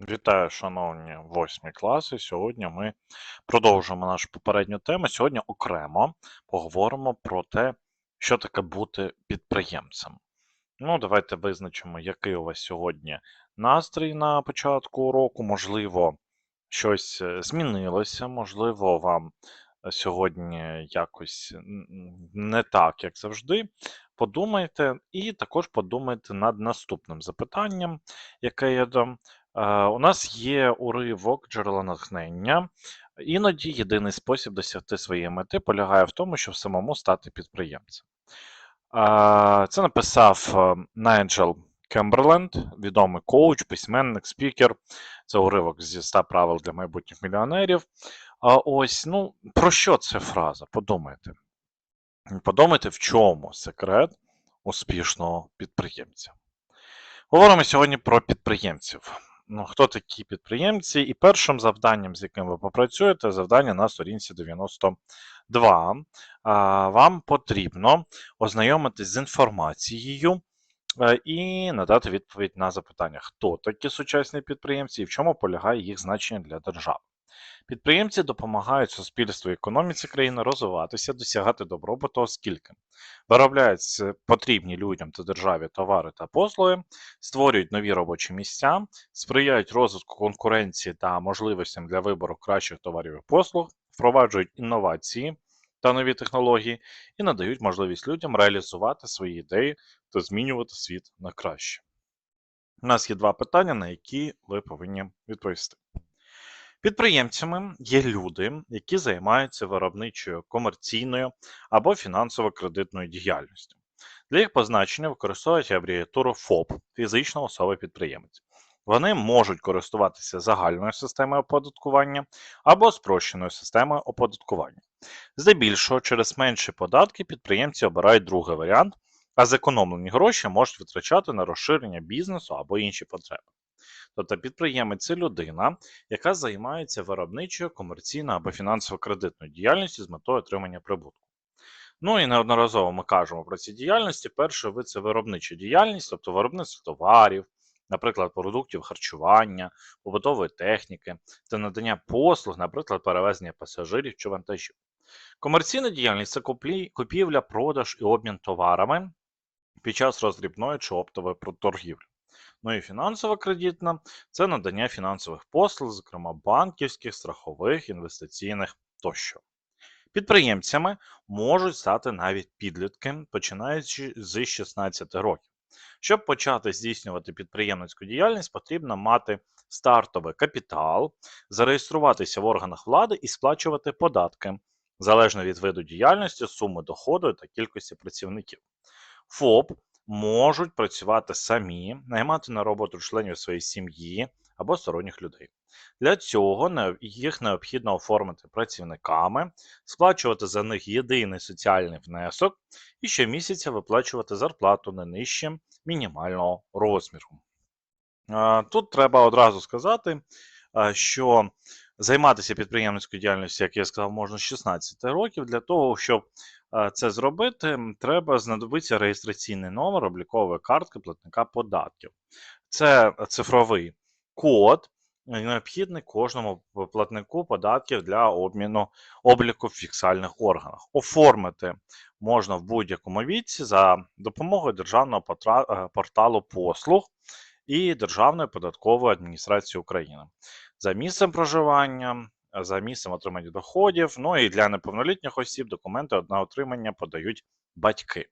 Вітаю, шановні восьмі класи. Сьогодні ми продовжимо нашу попередню тему. Сьогодні окремо поговоримо про те, що таке бути підприємцем. Ну, давайте визначимо, який у вас сьогодні настрій на початку уроку. Можливо, щось е, змінилося, можливо, вам сьогодні якось не так, як завжди. Подумайте, і також подумайте над наступним запитанням, яке я дам. Е, У нас є уривок джерела натхнення. Іноді єдиний спосіб досягти своєї мети полягає в тому, щоб самому стати підприємцем. Е, Це написав е, Найджел Кемберленд, відомий коуч, письменник, спікер. Це уривок зі 100 правил для майбутніх мільйонерів. А ось, ну, про що ця фраза? Подумайте. Подумайте, в чому секрет успішного підприємця. Говоримо сьогодні про підприємців. Ну, хто такі підприємці? І першим завданням, з яким ви попрацюєте, завдання на сторінці 92. А, Вам потрібно ознайомитись з інформацією е, і надати відповідь на запитання, хто такі сучасні підприємці і в чому полягає їх значення для держави. Підприємці допомагають суспільству і економіці країни розвиватися, досягати добробуту, оскільки виробляють потрібні людям та державі товари та послуги, створюють нові робочі місця, сприяють розвитку конкуренції та можливостям для вибору кращих товарів і послуг, впроваджують інновації та нові технології і надають можливість людям реалізувати свої ідеї та змінювати світ на краще. У нас є два питання, на які ви повинні відповісти. Підприємцями є люди, які займаються виробничою, комерційною або фінансово-кредитною діяльністю. Для їх позначення використовують абревіатуру ФОП фізична особа підприємець. Вони можуть користуватися загальною системою оподаткування або спрощеною системою оподаткування. Здебільшого, через менші податки підприємці обирають другий варіант, а зекономлені гроші можуть витрачати на розширення бізнесу або інші потреби. Тобто підприємець це людина, яка займається виробничою, комерційною або фінансово-кредитною діяльністю з метою отримання прибутку. Ну і неодноразово ми кажемо про ці діяльності. Перший вид це виробнича діяльність, тобто виробництво товарів, наприклад, продуктів харчування, побутової техніки та надання послуг, наприклад, перевезення пасажирів чи вантажів. Комерційна діяльність це купівля, продаж і обмін товарами під час роздрібної чи оптової торгівлі. Ну і фінансова кредитна це надання фінансових послуг, зокрема банківських, страхових, інвестиційних тощо. Підприємцями можуть стати навіть підлітки, починаючи з 16 років. Щоб почати здійснювати підприємницьку діяльність, потрібно мати стартовий капітал, зареєструватися в органах влади і сплачувати податки залежно від виду діяльності, суми доходу та кількості працівників. ФОП можуть працювати самі, наймати на роботу членів своєї сім'ї або сторонніх людей. Для цього їх необхідно оформити працівниками, сплачувати за них єдиний соціальний внесок і щомісяця виплачувати зарплату не нижче мінімального розміру. Тут треба одразу сказати, що займатися підприємницькою діяльністю, як я сказав, можна з 16 років. Для того, щоб це зробити, треба знадобиться реєстраційний номер облікової картки платника податків. Це цифровий код, е, необхідний кожному платнику податків для обміну обліку в фіксальних органах. Оформити можна в будь-якому віці за допомогою державного е, порталу послуг і Державної податкової адміністрації України за місцем проживання, за місцем отримання доходів. Ну і для неповнолітніх осіб документи на отримання подають батьки.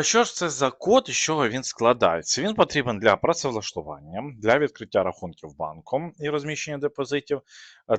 Що ж це за код і з чого він складається? Він потрібен для працевлаштування, для відкриття рахунків банком і розміщення депозитів,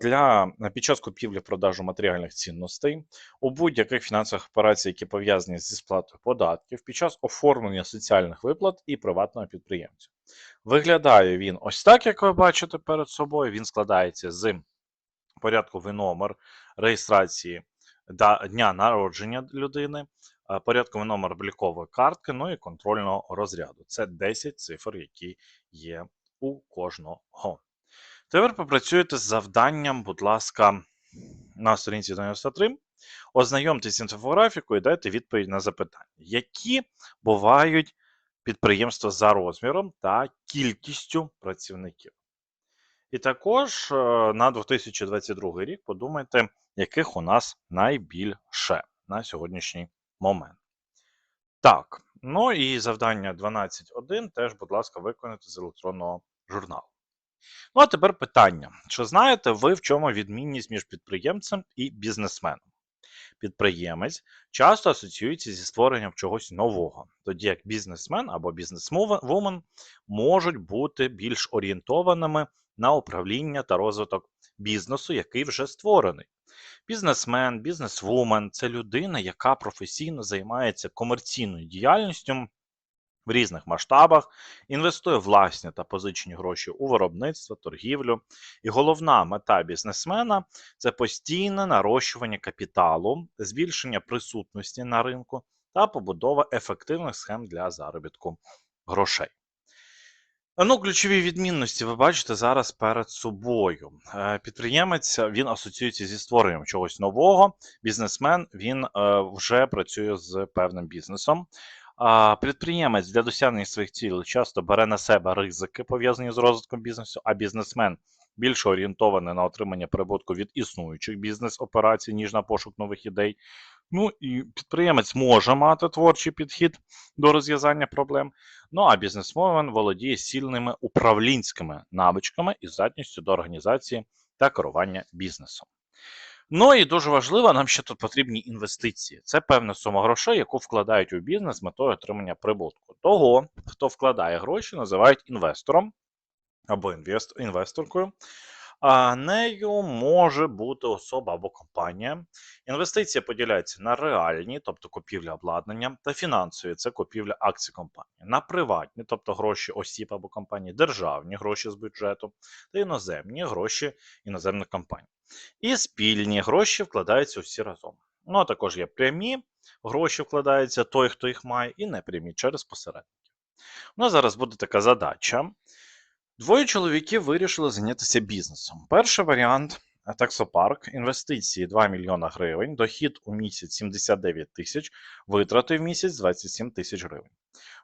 для під час купівлі-продажу матеріальних цінностей, у будь-яких фінансових операцій, які пов'язані зі сплатою податків, під час оформлення соціальних виплат і приватного підприємця. Виглядає він ось так, як ви бачите перед собою. Він складається з порядковий номер реєстрації дня народження людини, порядковий номер облікової картки, ну і контрольного розряду. Це 10 цифр, які є у кожного. Тепер попрацюєте з завданням, будь ласка, на сторінці 93. Ознайомтесь з інфографікою і дайте відповідь на запитання, які бувають підприємства за розміром та кількістю працівників. І також е, на 2022 рік подумайте, яких у нас найбільше на сьогоднішній момент. Так, ну і завдання 12.1 теж, будь ласка, виконати з електронного журналу. Ну, а тепер питання: чи знаєте ви, в чому відмінність між підприємцем і бізнесменом? Підприємець часто асоціюється зі створенням чогось нового, тоді як бізнесмен або бізнесвумен можуть бути більш орієнтованими на управління та розвиток бізнесу, який вже створений. Бізнесмен, бізнесвумен це людина, яка професійно займається комерційною діяльністю в різних масштабах, інвестує власні та позичені гроші у виробництво, торгівлю. І головна мета бізнесмена це постійне нарощування капіталу, збільшення присутності на ринку та побудова ефективних схем для заробітку грошей. Ну, ключові відмінності ви бачите зараз перед собою. Е, Підприємець він асоціюється зі створенням чогось нового. Бізнесмен він е, вже працює з певним бізнесом. Підприємець для досягнення своїх цілей часто бере на себе ризики, пов'язані з розвитком бізнесу, а бізнесмен більше орієнтований на отримання прибутку від існуючих бізнес-операцій, ніж на пошук нових ідей. Ну і підприємець може мати творчий підхід до розв'язання проблем. Ну а бізнесмен володіє сильними управлінськими навичками і здатністю до організації та керування бізнесом. Ну і дуже важливо, нам ще тут потрібні інвестиції. Це певна сума грошей, яку вкладають у бізнес з метою отримання прибутку. Того, хто вкладає гроші, називають інвестором або інвест, інвесторкою. А нею може бути особа або компанія. Інвестиції поділяються на реальні, тобто купівля обладнання, та фінансові це купівля акцій компанії, на приватні, тобто гроші осіб або компаній, державні гроші з бюджету та іноземні гроші іноземних компаній. І спільні гроші вкладаються всі разом. Ну, а також є прямі гроші вкладаються той, хто їх має, і непрямі через посередників. У нас зараз буде така задача. Двоє чоловіків вирішили зайнятися бізнесом. Перший варіант таксопарк, інвестиції 2 мільйона гривень, дохід у місяць 79 тисяч, витрати в місяць 27 тисяч гривень.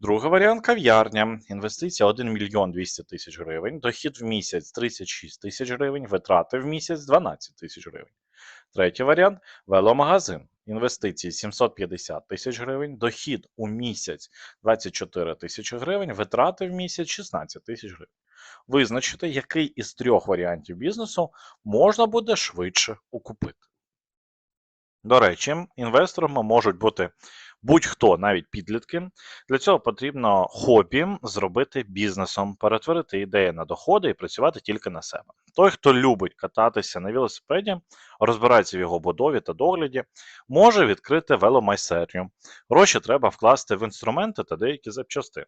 Другий варіант кав'ярня, інвестиція 1 мільйон 200 тисяч гривень, дохід в місяць 36 тисяч гривень, витрати в місяць 12 тисяч гривень. Третій варіант веломагазин. Інвестиції 750 тисяч гривень, дохід у місяць 24 тисячі гривень, витрати в місяць 16 тисяч гривень. Визначити, який із трьох варіантів бізнесу можна буде швидше окупити. До речі, інвесторами можуть бути будь-хто, навіть підлітки. Для цього потрібно хобі зробити бізнесом, перетворити ідеї на доходи і працювати тільки на себе. Той, хто любить кататися на велосипеді, розбирається в його будові та догляді, може відкрити веломайстерню. Гроші треба вкласти в інструменти та деякі запчастини.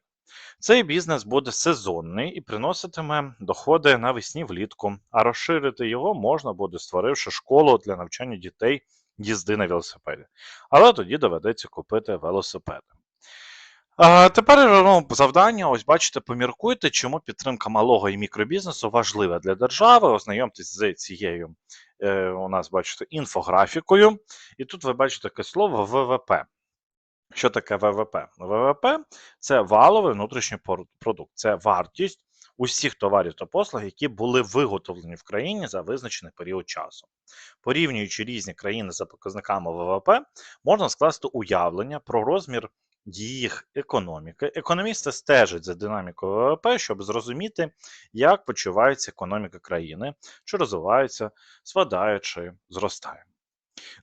Цей бізнес буде сезонний і приноситиме доходи навесні влітку, а розширити його можна буде, створивши школу для навчання дітей їзди на велосипеді. Але тоді доведеться купити велосипеди. А Тепер ну, завдання, ось бачите, поміркуйте, чому підтримка малого і мікробізнесу важлива для держави. Ознайомтесь з цією, е, у нас бачите, інфографікою. І тут ви бачите таке слово ВВП. Що таке ВВП? ВВП це валовий внутрішній продукт, це вартість усіх товарів та послуг, які були виготовлені в країні за визначений період часу. Порівнюючи різні країни за показниками ВВП, можна скласти уявлення про розмір їх економіки. Економісти стежать за динамікою ВВП, щоб зрозуміти, як почувається економіка країни, чи розвивається, спадає, чи зростає.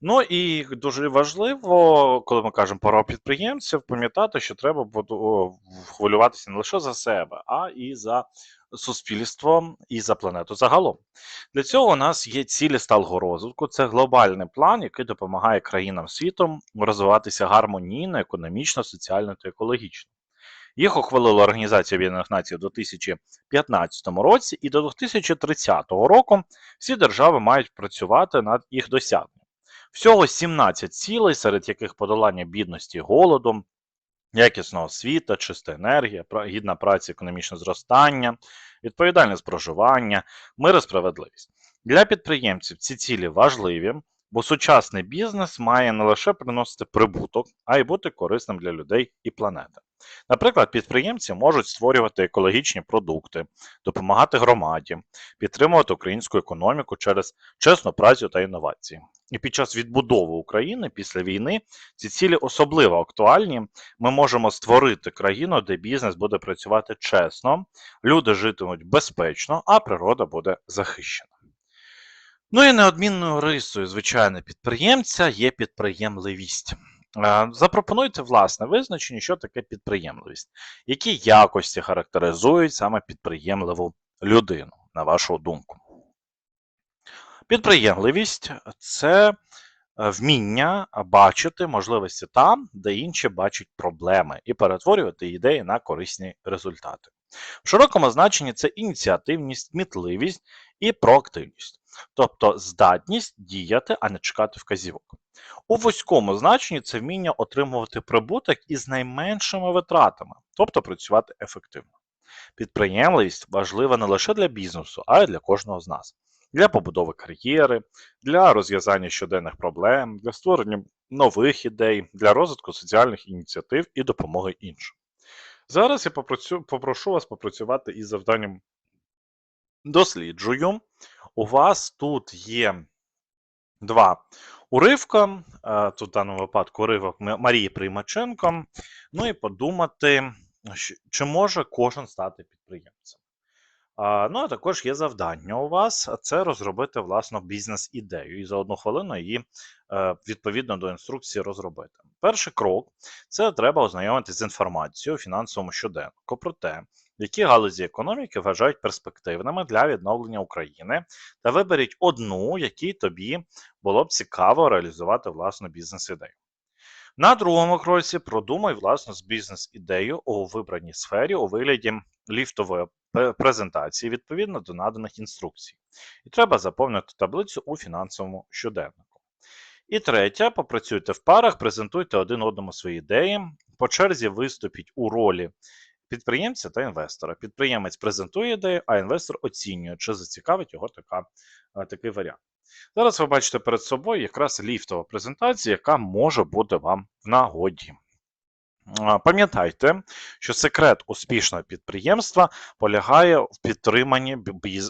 Ну і дуже важливо, коли ми кажемо про підприємців, пам'ятати, що треба хвилюватися не лише за себе, а і за суспільство, і за планету загалом. Для цього у нас є цілі сталого розвитку. Це глобальний план, який допомагає країнам світу розвиватися гармонійно, економічно, соціально та екологічно. Їх ухвалила Організація Об'єднаних Націй у 2015 році, і до 2030 року всі держави мають працювати над їх досягненням. Всього 17 цілей, серед яких подолання бідності голодом, якісна освіта, чиста енергія, гідна праця, економічне зростання, відповідальне споживання, мир і справедливість. Для підприємців ці цілі важливі, бо сучасний бізнес має не лише приносити прибуток, а й бути корисним для людей і планети. Наприклад, підприємці можуть створювати екологічні продукти, допомагати громаді, підтримувати українську економіку через чесну працю та інновації. І під час відбудови України після війни ці цілі особливо актуальні. Ми можемо створити країну, де бізнес буде працювати чесно, люди житимуть безпечно, а природа буде захищена. Ну і неодмінною рисою, звичайно, підприємця є підприємливість. Е, Запропонуйте власне визначення, що таке підприємливість, які якості характеризують саме підприємливу людину, на вашу думку. Підприємливість це е, вміння бачити можливості там, де інші бачать проблеми, і перетворювати ідеї на корисні результати. В широкому значенні це ініціативність, кмітливість і проактивність, тобто здатність діяти, а не чекати вказівок. У вузькому значенні це вміння отримувати прибуток із найменшими витратами, тобто працювати ефективно. Підприємливість важлива не лише для бізнесу, а й для кожного з нас. Для побудови кар'єри, для розв'язання щоденних проблем, для створення нових ідей, для розвитку соціальних ініціатив і допомоги іншим. Зараз я попрошу вас попрацювати із завданням досліджую. У вас тут є два уривка. е, Тут в даному випадку уривок Марії Приймаченко. Ну і подумати, чи може кожен стати підприємцем. Ну, а також є завдання у вас це розробити власну бізнес-ідею і за одну хвилину її е, відповідно до інструкції розробити. Перший крок це треба ознайомитися з інформацією у фінансовому щоденнику про те, які галузі економіки вважають перспективними для відновлення України, та виберіть одну, якій тобі було б цікаво реалізувати власну бізнес-ідею. На другому кроці продумай власну бізнес-ідею у вибраній сфері у вигляді ліфтової презентації відповідно до наданих інструкцій. І треба заповнити таблицю у фінансовому щоденнику. І третє, попрацюйте в парах, презентуйте один одному свої ідеї. По черзі виступіть у ролі підприємця та інвестора. Підприємець презентує ідею, а інвестор оцінює, чи зацікавить його така, е, такий варіант. Зараз ви бачите перед собою якраз ліфтова презентація, яка може бути вам в нагоді. Пам'ятайте, що секрет успішного підприємства полягає в підтриманні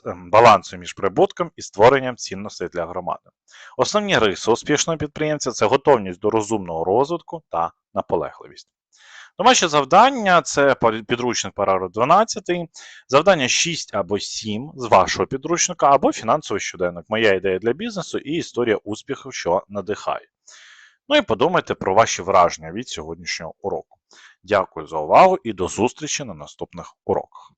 ем, балансу між прибутком і створенням цінностей для громади. Основні риси успішного підприємця це готовність до розумного розвитку та наполегливість. Домашнє завдання це підручник параграф 12, завдання 6 або 7 з вашого підручника, або фінансовий щоденник. Моя ідея для бізнесу і історія успіху, що надихає. Ну і подумайте про ваші враження від сьогоднішнього уроку. Дякую за увагу і до зустрічі на наступних уроках.